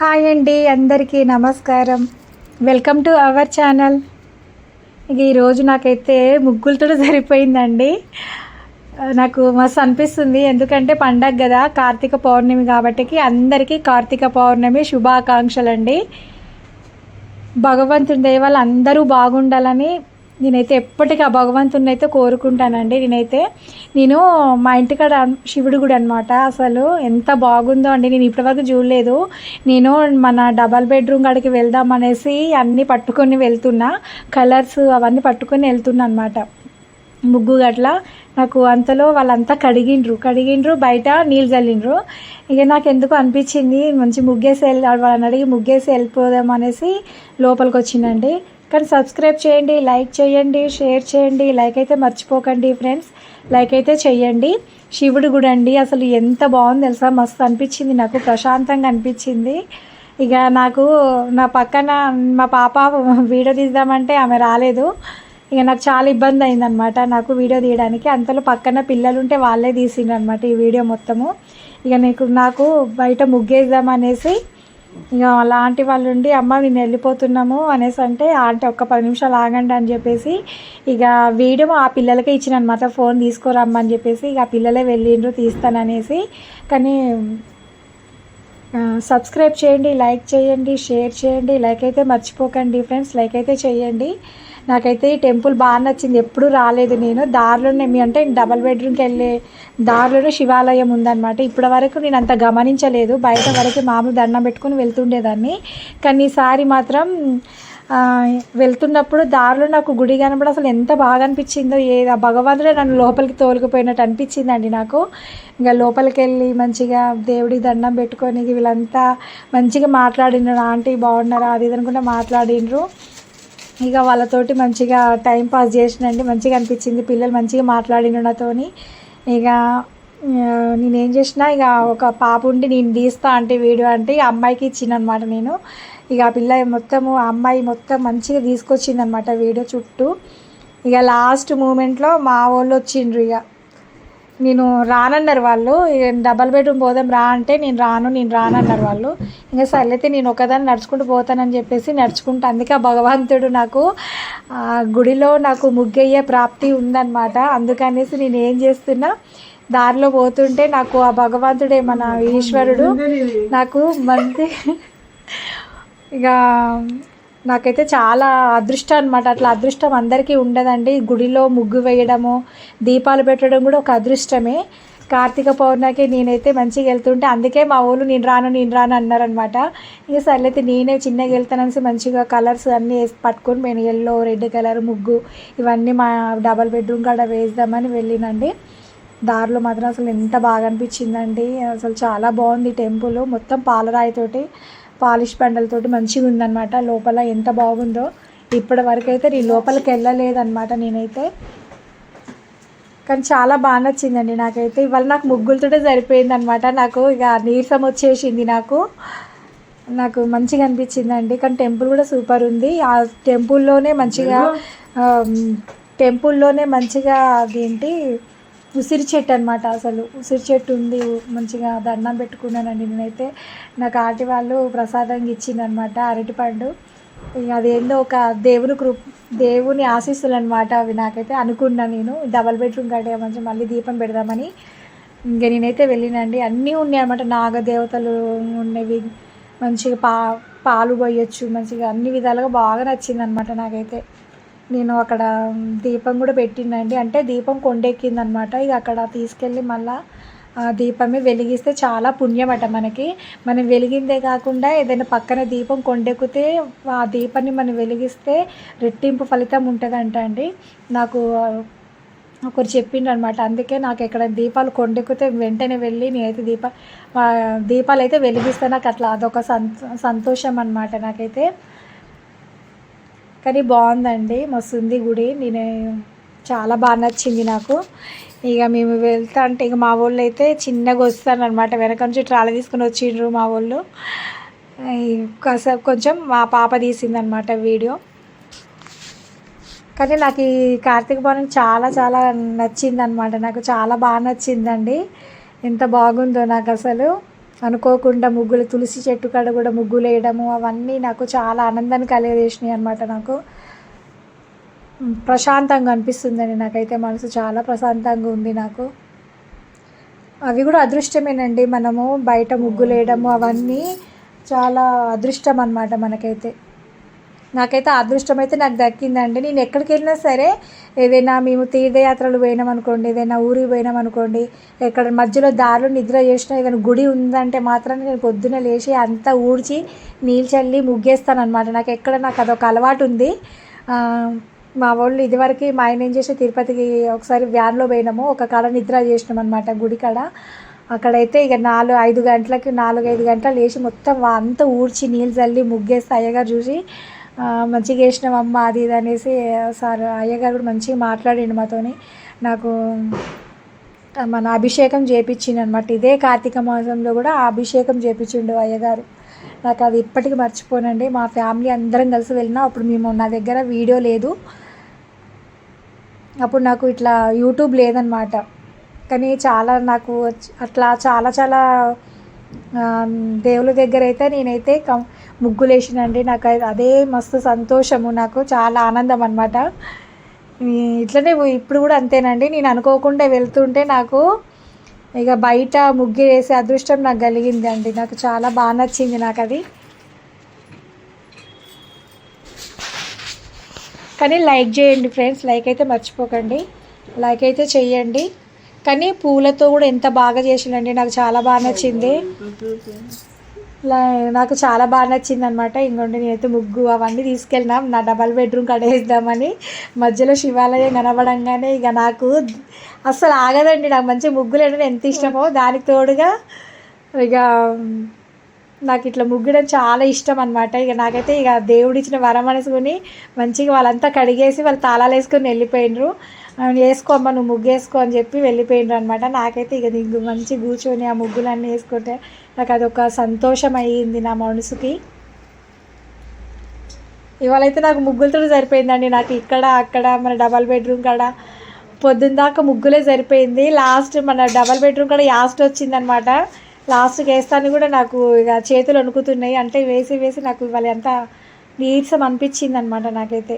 Hi అండి అందరికీ నమస్కారం. Welcome to our channel. ఇక ఈరోజు నాకైతే ముగ్గులతో సరిపోయిందండి. నాకు మస్తు అనిపిస్తుంది ఎందుకంటే పండగ కదా కార్తీక పౌర్ణమి కాబట్టి అందరికీ కార్తీక పౌర్ణమి శుభాకాంక్షలు అండి భగవంతుని దయ అందరూ బాగుండాలని నేనైతే ఎప్పటికీ ఆ భగవంతుని అయితే కోరుకుంటానండి. నేనైతే నేను మా ఇంటికాడ శివుడు గుడి అనమాట అసలు ఎంత బాగుందో అండి. నేను ఇప్పటివరకు చూడలేదు. నేను మన డబల్ బెడ్రూమ్ కాడికి వెళ్దాం అనేసి అన్నీ పట్టుకొని వెళ్తున్నా. కలర్స్ అవన్నీ పట్టుకొని వెళ్తున్నా అనమాట ముగ్గు గట్ల నాకు అంతలో వాళ్ళంతా కడిగిండ్రు. కడిగిండ్రు బయట నీళ్ళు చల్లిండ్రు. ఇక నాకు ఎందుకు అనిపించింది. మంచి ముగ్గేసి వెళ్ళి వాళ్ళని అడిగి ముగ్గేసి వెళ్ళిపోదాం అనేసి లోపలికి వచ్చిందండి. కానీ సబ్స్క్రైబ్ చేయండి లైక్ చేయండి షేర్ చేయండి. లైక్ అయితే మర్చిపోకండి ఫ్రెండ్స్. లైక్ అయితే చేయండి. శివుడు గుడి అండి అసలు ఎంత బాగుంది తెలుసా? మస్తు అనిపించింది నాకు ప్రశాంతంగా అనిపించింది. ఇక నాకు నా పక్కన మా పాప వీడియో తీద్దామంటే ఆమె రాలేదు. ఇక నాకు చాలా ఇబ్బంది అయిందనమాట నాకు వీడియో తీయడానికి. అంతలో పక్కన పిల్లలు ఉంటే వాళ్ళే తీసిండ్రు అనమాట ఈ వీడియో మొత్తము. ఇక నీకు నాకు బయట ముగ్గేద్దాం అనేసి ఇక అలాంటి వాళ్ళు ఉండి అమ్మ నేను వెళ్ళిపోతున్నాము అనేసి అంటే ఆంటీ ఒక్క పది నిమిషాలు ఆగండి అని చెప్పేసి ఇక వీడియో ఆ పిల్లలకే ఇచ్చిన అనమాట ఫోన్ తీసుకురమ్మని చెప్పేసి ఇక ఆ పిల్లలే వెళ్ళిండ్రు తీస్తాననేసి. కానీ సబ్స్క్రైబ్ చేయండి లైక్ చేయండి షేర్ చేయండి. లైక్ అయితే మర్చిపోకండి ఫ్రెండ్స్ లైక్ అయితే చేయండి. నాకైతే ఈ టెంపుల్ బాగా నచ్చింది. ఎప్పుడు రాలేదు నేను. దారిలోనే మీ అంటే డబల్ బెడ్రూమ్కి వెళ్ళే దారిలోనే శివాలయం ఉందన్నమాట. ఇప్పటి వరకు నేను అంత గమనించలేదు. బయట వరకు మామూలు దండం పెట్టుకుని వెళ్తుండేదాన్ని. కానీ ఈసారి మాత్రం వెళ్తున్నప్పుడు దారిలో నాకు గుడి కనబడి అసలు ఎంత బాగా అనిపించిందో ఏ భగవంతుడే నన్ను లోపలికి తోలుకుపోయినట్టు అనిపించిందండి నాకు. ఇంకా లోపలికి వెళ్ళి మంచిగా దేవుడికి దండం పెట్టుకొని వీళ్ళంతా మంచిగా మాట్లాడినారు. ఆంటీ బాగున్నారా? అది ఇది అనుకుంటే మాట్లాడినరు. ఇక వాళ్ళతోటి మంచిగా టైం పాస్ చేసినండి. మంచిగా అనిపించింది. పిల్లలు మంచిగా మాట్లాడిన నాతోని. ఇక నేనేం చేసిన ఇక ఒక పాప ఉండి నేను తీస్తా అంటే వీడియో అంటే అమ్మాయికి ఇచ్చిన అనమాట నేను. ఇక ఆ పిల్ల మొత్తము ఆ అమ్మాయి మొత్తం మంచిగా తీసుకొచ్చింది అనమాట వీడియో చుట్టూ. ఇక లాస్ట్ మూమెంట్లో మా వాళ్ళు వచ్చిండ్రు ఇక. నేను రానన్నారు వాళ్ళు. ఇక డబల్ బెడ్రూమ్ పోదాం రా అంటే నేను రాను నేను రానన్నారు వాళ్ళు. ఇంకా సరే అయితే నేను ఒకదాన్ని నడుచుకుంటూ పోతానని చెప్పేసి నడుచుకుంటూ అందుకే ఆ భగవంతుడు నాకు ఆ గుడిలో నాకు ముగ్గయ్యే ప్రాప్తి ఉందన్నమాట. అందుకనేసి నేను ఏం చేస్తున్నా దారిలో పోతుంటే నాకు ఆ భగవంతుడే మన ఈశ్వరుడు నాకు మంచి ఇక నాకైతే చాలా అదృష్టం అనమాట అట్లా అదృష్టం అందరికీ ఉండదండి. గుడిలో ముగ్గు వేయడము దీపాలు పెట్టడం కూడా ఒక అదృష్టమే. కార్తీక పౌర్ణమికి నేనైతే మంచిగా వెళ్తుంటే అందుకే మా ఊళ్ళు నేను రాను నేను రాను అన్నారనమాట ఇక సర్లైతే నేనే చిన్నగా వెళ్తానని మంచిగా కలర్స్ అన్నీ వేసి పట్టుకొని నేను ఎల్లో రెడ్ కలర్ ముగ్గు ఇవన్నీ మా డబల్ బెడ్రూమ్ కాడ వేద్దామని వెళ్ళినండి. దారిలో మాత్రం అసలు ఎంత బాగా అనిపించిందండి. అసలు చాలా బాగుంది టెంపుల్. మొత్తం పాలరాయితోటి పాలిష్ బండలతోటి మంచిగా ఉందన్నమాట. లోపల ఎంత బాగుందో ఇప్పటి వరకు అయితే నేను లోపలికి వెళ్ళలేదన్నమాట నేనైతే. కానీ చాలా బాగా నచ్చిందండి నాకైతే. ఇవాళ నాకు ముగ్గులతోటే సరిపోయింది అనమాట నాకు ఇక నీరసం వచ్చేసింది నాకు. నాకు మంచిగా అనిపించిందండి. కానీ టెంపుల్ కూడా సూపర్ ఉంది. ఆ టెంపుల్లోనే మంచిగా టెంపుల్లోనే మంచిగా అదేంటి ఉసిరి చెట్టు అనమాట అసలు. ఉసిరి చెట్టు ఉంది మంచిగా దండం పెట్టుకున్నానండి నేనైతే. నాకు ఆటి వాళ్ళు ప్రసాదంగా ఇచ్చిందనమాట అరటిపండు. ఇక అదేందో ఒక దేవుని కృప్ దేవుని ఆశీస్సులు అనమాట అవి నాకైతే అనుకున్నా నేను. డబల్ బెడ్రూమ్ కట్టే మంచి మళ్ళీ దీపం పెడదామని ఇంకా నేనైతే వెళ్ళినండి. అన్నీ ఉన్నాయి అనమాట నాగదేవతలు ఉండేవి మంచిగా పా పాలు పోయొచ్చు మంచిగా అన్ని విధాలుగా బాగా నచ్చింది అనమాట నాకైతే. నేను అక్కడ దీపం కూడా పెట్టిండండి. అంటే దీపం కొండెక్కిందనమాట. ఇక అక్కడ తీసుకెళ్ళి మళ్ళా ఆ దీపమే వెలిగిస్తే చాలా పుణ్యం అట మనకి. మనం వెలిగిందే కాకుండా ఏదైనా పక్కన దీపం కొండెక్కితే ఆ దీపాన్ని మనం వెలిగిస్తే రెట్టింపు ఫలితం ఉంటుందంట అండి. నాకు ఒకరు చెప్పిండ్రు అనమాట అందుకే నాకు ఎక్కడ దీపాలు కొండెక్కితే వెంటనే వెళ్ళి నేనైతే దీప దీపాలు అయితే వెలిగిస్తే నాకు అట్లా అదొక సంతో సంతోషం అనమాట నాకైతే. కానీ బాగుందండి. మస్తుంది గుడి. నేను చాలా బాగా నచ్చింది నాకు. ఇక మేము వెళ్తా అంటే ఇక మా వాళ్ళు అయితే చిన్నగా వస్తానమాట వెనక నుంచి ట్రాలీ తీసుకుని వచ్చిండ్రు మా వాళ్ళు కాసేపు కొంచెం మా పాప తీసిందనమాట వీడియో. కానీ నాకు ఈ కార్తీక పౌర్ణమి చాలా చాలా నచ్చిందనమాట నాకు చాలా బాగా నచ్చిందండి. ఎంత బాగుందో నాకు అసలు. అనుకోకుండా ముగ్గులు తులసి చెట్టు కాడ కూడా ముగ్గులు వేయడము అవన్నీ నాకు చాలా ఆనందాన్ని కలిగజేసినాయి అనమాట నాకు. ప్రశాంతంగా అనిపిస్తుందండి నాకైతే మనసు చాలా ప్రశాంతంగా ఉంది నాకు. అవి కూడా అదృష్టమేనండి మనము బయట ముగ్గులు వేయడము అవన్నీ చాలా అదృష్టం అనమాట మనకైతే. నాకైతే అదృష్టం అయితే నాకు దక్కిందండి. నేను ఎక్కడికి వెళ్ళినా సరే ఏదైనా మేము తీర్థయాత్రలు పోయినాం అనుకోండి ఏదైనా ఊరికి పోయినాం అనుకోండి ఎక్కడ మధ్యలో దారిలో నిద్ర చేసిన ఏదైనా గుడి ఉందంటే మాత్రం నేను పొద్దున లేచి అంతా ఊడ్చి నీళ్ళు చల్లి ముగ్గేస్తాను అనమాట నాకు ఎక్కడ నాకు అదొక అలవాటు ఉంది. మా వాళ్ళు ఇదివరకు మా ఆయన ఏం చేసి తిరుపతికి ఒకసారి వ్యాన్లో పోయినాము. ఒక కాడ నిద్ర చేసినాం అనమాట గుడి కాడ. అక్కడైతే ఇక నాలుగు ఐదు గంటలకి నాలుగు ఐదు గంటలు లేచి మొత్తం అంతా ఊడ్చి నీళ్ళు చల్లి ముగ్గేస్తే అయ్యగారు చూసి మంచిగా వేసినామమ్మ అది ఇది అనేసి సార్ అయ్యగారు కూడా మంచిగా మాట్లాడిండు మాతోని. నాకు మన అభిషేకం చేపించిండు అనమాట ఇదే కార్తీక మాసంలో కూడా అభిషేకం చేపించిండు అయ్యగారు. నాకు అది ఇప్పటికీ మర్చిపోనండి. మా ఫ్యామిలీ అందరం కలిసి వెళ్ళినా అప్పుడు మేము నా దగ్గర వీడియో లేదు. అప్పుడు నాకు ఇట్లా యూట్యూబ్ లేదనమాట కానీ చాలా నాకు అట్లా చాలా చాలా దేవుల దగ్గర అయితే నేనైతే కం ముగ్గులు వేసినండి నాకు అదే మస్తు సంతోషము. నాకు చాలా ఆనందం అనమాట ఇట్లనే ఇప్పుడు కూడా అంతేనండి. నేను అనుకోకుండా వెళ్తుంటే నాకు ఇక బయట ముగ్గు వేసే అదృష్టం నాకు కలిగింది అండి నాకు చాలా బాగా నచ్చింది నాకు అది కానీ లైక్ చేయండి ఫ్రెండ్స్. లైక్ అయితే మర్చిపోకండి. లైక్ అయితే చెయ్యండి కానీ పూలతో కూడా ఎంత బాగా చేసిండండి. నాకు చాలా బాగా నచ్చింది. నాకు చాలా బాగా నచ్చింది అనమాట ఇంకోండి నేనైతే ముగ్గు అవన్నీ తీసుకెళ్ళినాం నా డబల్ బెడ్రూమ్ కడేద్దామని మధ్యలో శివాలయం కనబడంగానే ఇక నాకు అస్సలు ఆగదండి. నాకు మంచి ముగ్గులు అంటే ఎంత ఇష్టమో దానికి తోడుగా ఇక నాకు ఇట్లా ముగ్గడం చాలా ఇష్టం అనమాట ఇక నాకైతే ఇక దేవుడిచ్చిన వరం అనుకుని మంచిగా వాళ్ళంతా కడిగేసి వాళ్ళు తాళాలు వేసుకొని వెళ్ళిపోయినరు. వేసుకోమ్మా నువ్వు ముగ్గు వేసుకో అని చెప్పి వెళ్ళిపోయిండ్రు అనమాట నాకైతే ఇక నీకు మంచి కూర్చొని ఆ ముగ్గులన్నీ వేసుకుంటే నాకు అదొక సంతోషం అయ్యింది నా మనసుకి. ఇవాళైతే నాకు ముగ్గులతో సరిపోయిందండి. నాకు ఇక్కడ అక్కడ మన డబల్ బెడ్రూమ్ కాడ పొద్దున్న దాకా ముగ్గులే సరిపోయింది. లాస్ట్ మన డబల్ బెడ్రూమ్ కూడా యాస్ట్ వచ్చిందనమాట లాస్ట్కి వేస్తాను కూడా నాకు ఇక చేతులు వణుకుతున్నాయి. అంటే వేసి వేసి నాకు ఇవాళ ఎంత నీరసం అనిపించింది అనమాట నాకైతే.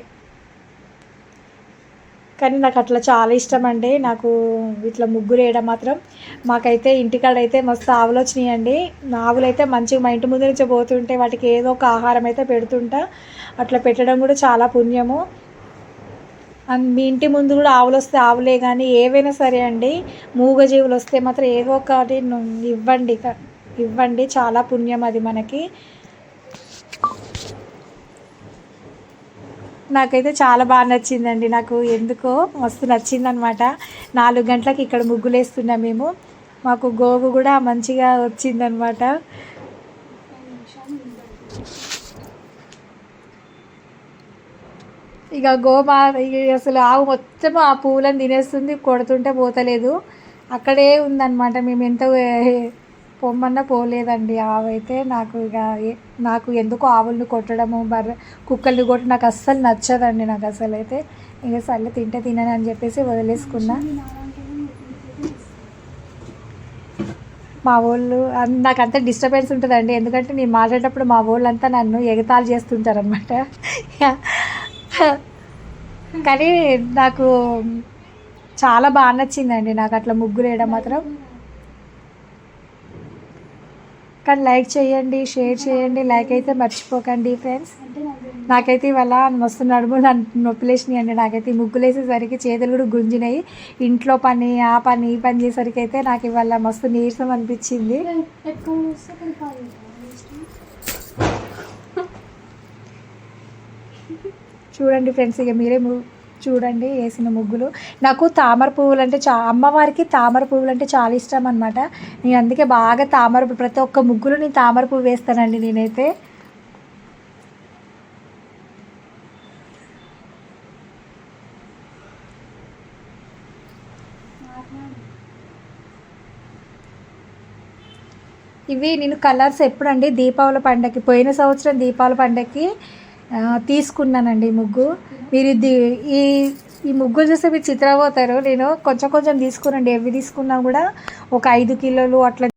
కానీ నాకు అట్లా చాలా ఇష్టం అండి నాకు ఇట్లా ముగ్గులు వేయడం మాత్రం. మాకైతే ఇంటికాడ అయితే మస్తు ఆవులు వచ్చినాయండి. ఆవులు అయితే మంచిగా మా ఇంటి ముందు నుంచి పోతుంటే వాటికి ఏదో ఒక ఆహారం అయితే పెడుతుంటా. అట్లా పెట్టడం కూడా చాలా పుణ్యము. మీ ఇంటి ముందు కూడా ఆవులు వస్తే ఆవులే కానీ ఏవైనా సరే అండి మూగజీవులు వస్తే మాత్రం ఏదో ఒకటి ఇవ్వండి. ఇవ్వండి. చాలా పుణ్యం అది మనకి. నాకైతే చాలా బాగా నచ్చిందండి. నాకు ఎందుకో మస్తు నచ్చిందనమాట నాలుగు గంటలకు ఇక్కడ ముగ్గులేస్తున్నాం మేము. మాకు గోగు కూడా మంచిగా వచ్చిందనమాట ఇక గోమా అసలు ఆవు మొత్తం ఆ పువ్వులను తినేస్తుంది కొడుతుంటే పోతలేదు. అక్కడే ఉందన్నమాట. మేము ఎంత పొమ్మన్నా పోలేదండి. ఆవైతే నాకు ఇక నాకు ఎందుకు ఆవులను కొట్టడము బర్రె కుక్కల్ని కొట్టి నాకు అస్సలు నచ్చదండి నాకు అసలు అయితే ఇక సర్లే తింటే తినని అని చెప్పేసి వదిలేసుకున్నా. మా వాళ్ళు నాకు అంత డిస్టర్బెన్స్ ఉంటుందండి. ఎందుకంటే నేను మాట్లాడేటప్పుడు మా వాళ్ళంతా నన్ను ఎగతాలు చేస్తుంటారనమాట కానీ నాకు చాలా బాగా నచ్చిందండి. నాకు అట్లా ముగ్గులు వేయడం మాత్రం. కానీ లైక్ చేయండి షేర్ చేయండి లైక్ అయితే మర్చిపోకండి ఫ్రెండ్స్. నాకైతే ఇవాళ మస్తు నడుము నొప్పిలేసినాయి అండి. నాకైతే ముగ్గులు వేసేసరికి చేతులు కూడా గుంజినాయి. ఇంట్లో పని ఆ పని ఈ పని చేసేసరికి అయితే నాకు ఇవాళ మస్తు నీరసం అనిపించింది. చూడండి ఫ్రెండ్స్ ఇక మీరే చూడండి వేసిన ముగ్గులు. నాకు తామర పువ్వులు అంటే చా అమ్మవారికి తామర పువ్వులు అంటే చాలా ఇష్టం అనమాట నేను అందుకే బాగా తామర ప్రతి ఒక్క ముగ్గులు నేను తామర పువ్వు వేస్తానండి నేనైతే. ఇవి నేను కలర్స్ ఎప్పుడండి? దీపావళి పండగకి పోయిన సంవత్సరం దీపావళి పండగకి తీసుకున్నానండి ముగ్గు. మీరు ఈ ఈ ముగ్గులు చూస్తే మీరు చిత్రపోతారు. నేను కొంచెం కొంచెం తీసుకున్నాండి ఎవి తీసుకున్నా కూడా ఒక ఐదు కిలోలు అట్లా